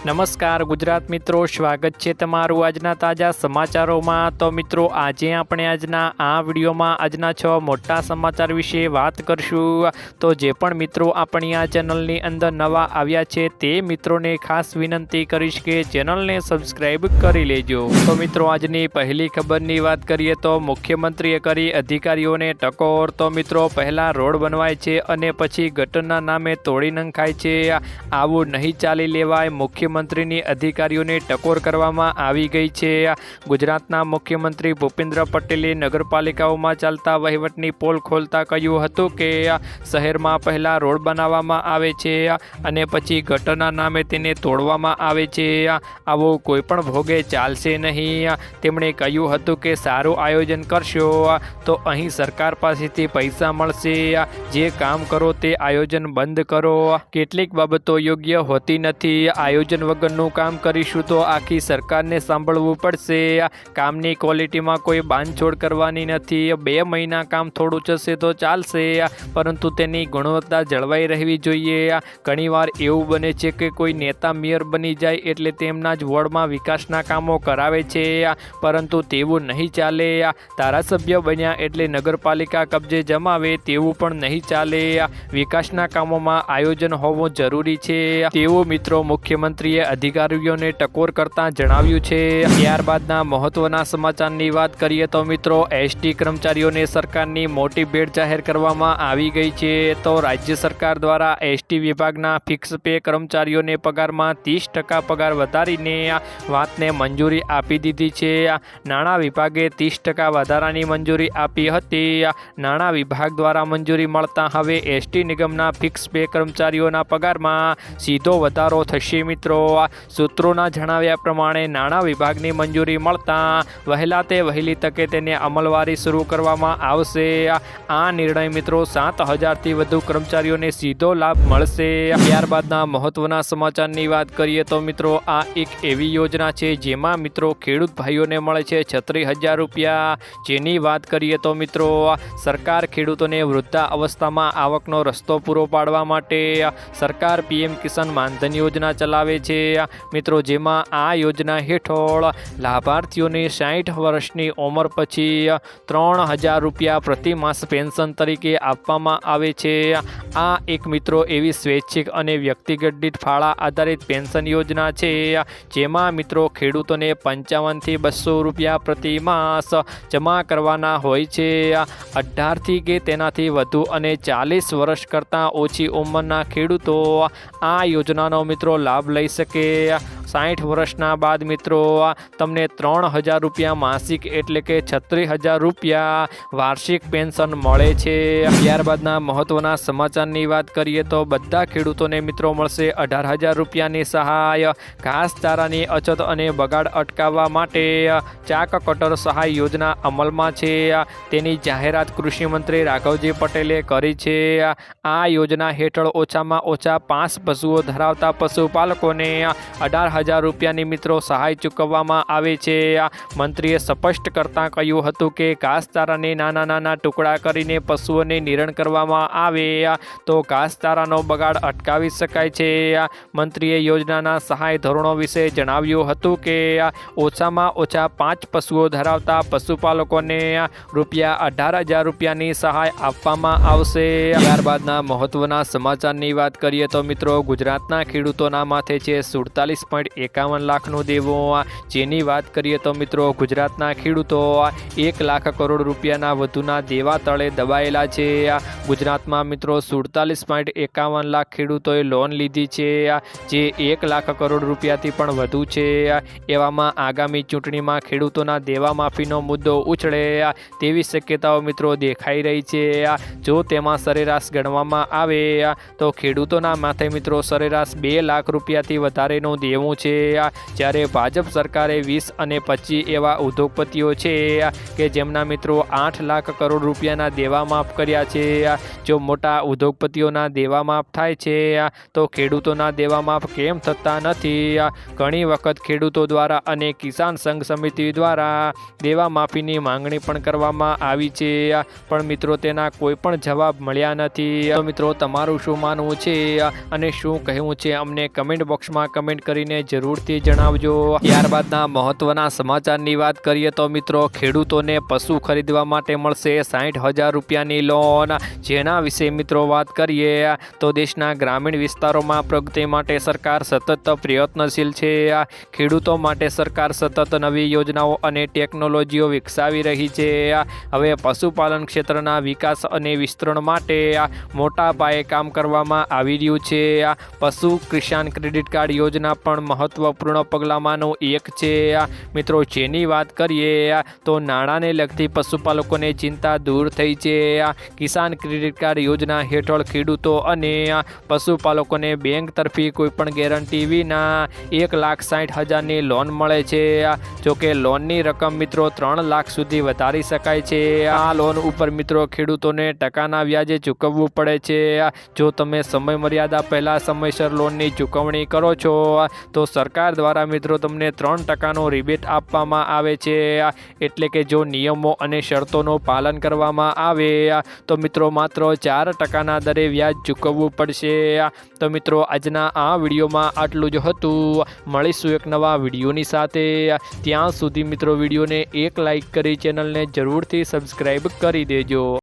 નમસ્કાર ગુજરાત મિત્રો, સ્વાગત છે તમારું આજના તાજા સમાચારોમાં. તો મિત્રો, આજે આપણે આજના આ વિડીયોમાં આજના છ મોટા સમાચાર વિશે વાત કરશું. તો જે પણ મિત્રો આપણી આ ચેનલની અંદર નવા આવ્યા છે, તે મિત્રોને ખાસ વિનંતી કરીશ કે ચેનલને સબસ્ક્રાઈબ કરી લેજો. તો મિત્રો, આજની પહેલી ખબરની વાત કરીએ તો મુખ્યમંત્રીએ કરી અધિકારીઓને ટકોર. તો મિત્રો, પહેલાં રોડ બનવાય છે અને પછી ગટરના નામે તોડી નંખાય છે. આવું નહીં ચાલી લેવાય. મુખ્યમંત્રીની અધિકારીઓને ટકોર કરવામાં આવી ગઈ છે. ગુજરાતના મુખ્યમંત્રી ભૂપેન્દ્ર પટેલે નગરપાલિકાઓમાં ચાલતા વહીવટની પોલ ખોલતા કહ્યું હતું કે શહેરમાં પહેલા રોડ બનાવવામાં આવે છે અને પછી ગટરના નામે તેને તોડવામાં આવે છે. આવો કોઈ પણ ભોગે ચાલશે નહીં. તેમણે કહ્યું હતું કે સારું આયોજન કરશો તો અહીં સરકાર પાસેથી પૈસા મળશે. જે કામ કરો તે આયોજન બંધ કરો. કેટલીક બાબતો યોગ્ય હોતી નથી. આયોજન વગરનું કામ કરીશું તો આખી સરકારને સાંભળવું પડશે. કામની ક્વોલિટીમાં કોઈ બાંધછોડ કરવાની નથી. બે મહિના કામ થોડું જશે તો ચાલશે. પરંતુ તેની ગુણવત્તા જળવાઈ રહેવી જોઈએ. ઘણીવાર એવું બને છે કે કોઈ નેતા મેયર બની જાય એટલે તેમના જ વોર્ડમાં વિકાસના કામો કરાવે છે. પરંતુ તેવું નહીં ચાલે. ધારાસભ્ય બન્યા એટલે નગરપાલિકા કબજે જમાવે તેવું પણ નહીં ચાલે. વિકાસના કામોમાં આયોજન હોવું જરૂરી છે. તેવું મિત્રો મુખ્યમંત્રીએ અધિકારીઓને ટકોર કરતા જણાવ્યું છે. ત્યારબાદના મહત્વના સમાચારની વાત કરીએ તો મિત્રો, એસટી કર્મચારીઓને સરકારની મોટી ભેટ જાહેર કરવામાં આવી ગઈ છે. તો રાજ્ય સરકાર દ્વારા એસટી વિભાગના ફિક્સ પે કર્મચારીઓને પગારમાં ત્રીસ ટકા પગાર વધારીને વાતને મંજૂરી આપી દીધી છે. નાણાં વિભાગે ત્રીસ ટકા વધારાની મંજૂરી આપી હતી. નાણાં વિભાગ દ્વારા મંજૂરી મળતા હવે એસટી નિગમના ફિક્સ પે કર્મચારીઓના પગારમાં સીધો વધારો થશે મિત્રો. સૂત્રોના જણાવ્યા પ્રમાણે નાણાં વિભાગની મંજૂરી મળતા વહેલા તે વહેલી તકે તેને અમલવારી શરૂ કરવામાં આવશે. આ નિર્ણય મિત્રો સાત હજારથી વધુ કર્મચારીઓને સીધો લાભ મળશે. ત્યારબાદના મહત્વના સમાચારની વાત કરીએ તો મિત્રો, આ એક એવી યોજના છે જેમાં મિત્રો ખેડૂત ભાઈઓને મળે છે છત્રીસ હજાર રૂપિયા. જેની વાત કરીએ તો મિત્રો, સરકાર ખેડૂતોને વૃદ્ધા અવસ્થામાં આવકનો રસ્તો પૂરો પાડવા માટે સરકાર પીએમ કિસાન માનધન યોજના ચલાવે છે. મિત્રો, જેમાં આ યોજના હેઠળ લાભાર્થીઓને સાઠ વર્ષની ઉંમર પછી ત્રણ હજાર રૂપિયા પ્રતિ માસ પેન્શન તરીકે આપવામાં આવે છે. આ એક, મિત્રો, એવી સ્વૈચ્છિક અને વ્યક્તિગત દીઠ ફાળા આધારિત પેન્શન યોજના છે, જેમાં, મિત્રો, ખેડૂતોને પંચાવનથી બસો રૂપિયા પ્રતિ માસ જમા કરવાના હોય છે. અઢારથી કે તેનાથી વધુ અને ચાલીસ વર્ષ કરતાં ઓછી ઉંમરના ખેડૂતો આ યોજનાનો, મિત્રો, લાભ લઈ sé સાઠ વર્ષના બાદ મિત્રો તમને ત્રણ હજાર રૂપિયા માસિક એટલે કે છત્રીસ હજાર રૂપિયા વાર્ષિક પેન્શન મળે છે. ત્યારબાદના મહત્વના સમાચારની વાત કરીએ તો બધા ખેડૂતોને મિત્રો મળશે અઢાર હજાર રૂપિયાની સહાય. ઘાસચારાની અછત અને બગાડ અટકાવવા માટે ચાક કટર સહાય યોજના અમલમાં છે. તેની જાહેરાત કૃષિમંત્રી રાઘવજી પટેલે કરી છે. આ યોજના હેઠળ ઓછામાં ઓછા પાંચ પશુઓ ધરાવતા પશુપાલકોને અઢાર હજાર રૂપિયાની મિત્રો સહાય ચૂકવવામાં આવે છે. મંત્રીએ સ્પષ્ટ કરતાં કહ્યું હતું કે ઘાસચારાને નાના નાના ટુકડા કરીને પશુઓને નિરણ કરવામાં આવે. તો ઘાસચારાનો બગાડ અટકાવી શકાય છે. મંત્રીએ યોજનાના સહાય ધોરણો વિશે જણાવ્યું હતું કે ઓછામાં ઓછા પાંચ પશુઓ ધરાવતા પશુપાલકોને રૂપિયા અઢાર હજાર રૂપિયાની સહાય આપવામાં આવશે. ત્યારબાદના મહત્વના સમાચારની વાત કરીએ તો મિત્રો ગુજરાતના ખેડૂતોના માથે છે સુડતાલીસ પોઈન્ટ એકાવન લાખનો દેવો જેની વાત કરીએ તો મિત્રો ગુજરાતના ખેડૂતો એક લાખ કરોડ રૂપિયાના વધુના દેવા તળે દબાયેલા છે. ગુજરાતમાં મિત્રો સુડતાલીસ પોઈન્ટ એકાવન લાખ ખેડૂતોએ લોન લીધી છે. જે એક લાખ કરોડ રૂપિયાથી પણ વધુ છે. એવામાં આગામી ચૂંટણીમાં ખેડૂતોના દેવા માફીનો મુદ્દો ઉછળે તેવી શક્યતાઓ મિત્રો દેખાઈ રહી છે. જો તેમાં સરેરાશ ગણવામાં આવે તો ખેડૂતોના માથે મિત્રો સરેરાશ બે લાખ રૂપિયાથી વધારેનું દેવું છે. જ્યારે ભાજપ સરકારે વીસ અને પચીસ એવા ઉદ્યોગપતિઓ છે કે જેમના મિત્રો આઠ લાખ કરોડ રૂપિયાના દેવા માફ કર્યા છે જો મોટા ઉદ્યોગપતિઓના દેવા માફ થાય છે તો ખેડૂતોના દેવા માફ કેમ થતા નથી? ઘણી વખત ખેડૂતો દ્વારા અને કિસાન સંઘ સમિતિ દ્વારા દેવા માફીની માંગણી પણ કરવામાં આવી છે પણ મિત્રો તેના કોઈ પણ જવાબ મળ્યા નથી. મિત્રો, તમારું શું માનવું છે અને શું કહેવું છે? અમને કમેન્ટ બોક્સમાં કમેન્ટ કરીને જરૂરથી જણાવજો. ત્યારબાદના મહત્વના સમાચારની વાત કરીએ તો મિત્રો, ખેડૂતોને પશુ ખરીદવા માટે મળશે સાઠ હજાર રૂપિયાની લોન. જેના વિશે મિત્રો વાત કરીએ તો દેશના ગ્રામીણ વિસ્તારોમાં પ્રગતિ માટે સરકાર સતત પ્રયત્નશીલ છે. ખેડૂતો માટે સરકાર સતત નવી યોજનાઓ અને ટેકનોલોજીઓ વિકસાવી રહી છે. હવે પશુપાલન ક્ષેત્રના વિકાસ અને વિસ્તરણ માટે મોટા પાયે કામ કરવામાં આવી રહ્યું છે. પશુ કિસાન ક્રેડિટ કાર્ડ યોજના પણ મહત્વપૂર્ણ પગલામાંનું એક છે મિત્રો, જેની વાત કરીએ તો નાણાંને લગતી પશુપાલકોને ચિંતા દૂર થઈ છે કિસાન ક્રેડિટ કાર્ડ યોજના હેઠળ ખેડૂતો અને પશુપાલકોને બેંક તરફી કોઈપણ ગેરંટી વિના એક લાખ સાઠ હજારની લોન મળે છે જોકે લોનની રકમ મિત્રો ત્રણ લાખ સુધી વધારી શકાય છે, આ લોન ઉપર મિત્રો ખેડૂતોને ટકાના વ્યાજે ચૂકવવું પડે છે જો તમે સમય મર્યાદા પહેલાં સમયસર લોનની ચૂકવણી કરો છો તો સરકાર દ્વારા મિત્રો તમને ત્રણ ટકાનો રિબેટ આપવામાં આવે છે. એટલે કે જો નિયમો અને શરતોનું પાલન કરવામાં આવે, તો મિત્રો માત્ર ચાર ટકાના દરે વ્યાજ ચૂકવવું પડશે. તો મિત્રો આજના આ વિડીયોમાં આટલું જ હતું. મળીશું એક નવા વિડીયોની સાથે. ત્યાં સુધી મિત્રો વિડીયોને એક લાઈક કરી ચેનલને જરૂરથી સબસ્ક્રાઈબ કરી દેજો.